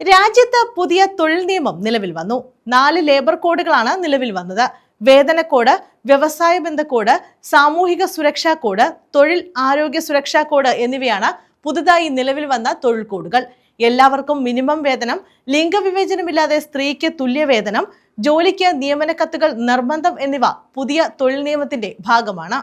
രാജ്യത്ത് പുതിയ തൊഴിൽ നിയമം നിലവിൽ വന്നു. നാല് ലേബർ കോഡുകളാണ് നിലവിൽ വന്നത്. വേതന കോഡ് വ്യവസായ ബന്ധ കോഡ് സാമൂഹിക സുരക്ഷാ കോഡ് തൊഴിൽ ആരോഗ്യ സുരക്ഷാ കോഡ് എന്നിവയാണ് പുതുതായി നിലവിൽ വന്ന തൊഴിൽ കോഡുകൾ. എല്ലാവർക്കും മിനിമം വേതനം ലിംഗവിവേചനമില്ലാതെ സ്ത്രീക്ക് തുല്യവേതനം ജോലിക്ക് നിയമന കത്തുകൾ നിർബന്ധം എന്നിവ പുതിയ തൊഴിൽ നിയമത്തിന്റെ ഭാഗമാണ്.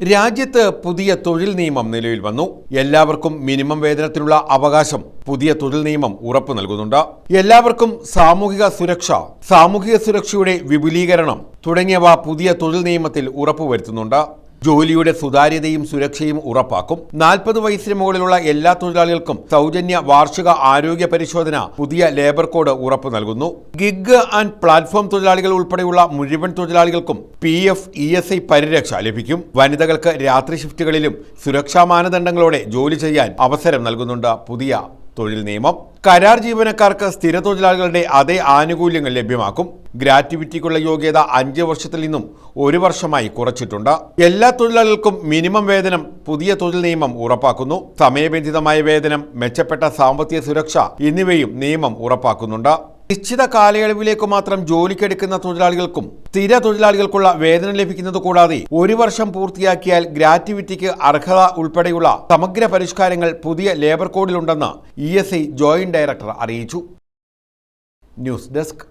രാജ്യത്ത് പുതിയ തൊഴിൽ നിയമം നിലവിൽ വന്നു. എല്ലാവർക്കും മിനിമം വേതനത്തിനുള്ള അവകാശം പുതിയ തൊഴിൽ നിയമം ഉറപ്പു നൽകുന്നുണ്ട്. എല്ലാവർക്കും സാമൂഹിക സുരക്ഷ സാമൂഹിക സുരക്ഷയുടെ വിപുലീകരണം തുടങ്ങിയവ പുതിയ തൊഴിൽ നിയമത്തിൽ ഉറപ്പുവരുത്തുന്നുണ്ട്. ജോലിയുടെ സുതാര്യതയും സുരക്ഷയും ഉറപ്പാക്കും. നാൽപ്പത് വയസ്സിന് മുകളിലുള്ള എല്ലാ തൊഴിലാളികൾക്കും സൗജന്യ വാർഷിക ആരോഗ്യ പരിശോധന പുതിയ ലേബർ കോഡ് ഉറപ്പു നൽകുന്നു. ഗിഗ് ആൻഡ് പ്ലാറ്റ്ഫോം തൊഴിലാളികൾ ഉൾപ്പെടെയുള്ള മുഴുവൻ തൊഴിലാളികൾക്കും P F E S I പരിരക്ഷ ലഭിക്കും. വനിതകൾക്ക് രാത്രി ഷിഫ്റ്റുകളിലും സുരക്ഷാ മാനദണ്ഡങ്ങളോടെ ജോലി ചെയ്യാൻ അവസരം നൽകുന്നുണ്ട് പുതിയ തൊഴിൽ നിയമം. കരാർ ജീവനക്കാർക്ക് സ്ഥിര തൊഴിലാളികളുടെ അതേ ആനുകൂല്യങ്ങൾ ലഭ്യമാക്കും. ഗ്രാറ്റുവിറ്റിക്കുള്ള യോഗ്യത അഞ്ച് വർഷത്തിൽ നിന്നും ഒരു വർഷമായി കുറച്ചിട്ടുണ്ട്. എല്ലാ തൊഴിലാളികൾക്കും മിനിമം വേതനം പുതിയ തൊഴിൽ നിയമം ഉറപ്പാക്കുന്നു. സമയബന്ധിതമായ വേതനം മെച്ചപ്പെട്ട സാമ്പത്തിക സുരക്ഷ എന്നിവയും നിയമം ഉറപ്പാക്കുന്നുണ്ട്. നിശ്ചിത കാലയളവിലേക്ക് മാത്രം ജോലിക്കെടുക്കുന്ന തൊഴിലാളികൾക്കും സ്ഥിര തൊഴിലാളികൾക്കുള്ള വേതനം ലഭിക്കുന്നത് കൂടാതെ ഒരു വർഷം പൂർത്തിയാക്കിയാൽ ഗ്രാറ്റുവിറ്റിക്ക് അർഹത ഉൾപ്പെടെയുള്ള സമഗ്ര പരിഷ്കാരങ്ങൾ പുതിയ labour കോഡിലുണ്ടെന്ന് E S I joint director അറിയിച്ചു. News desk.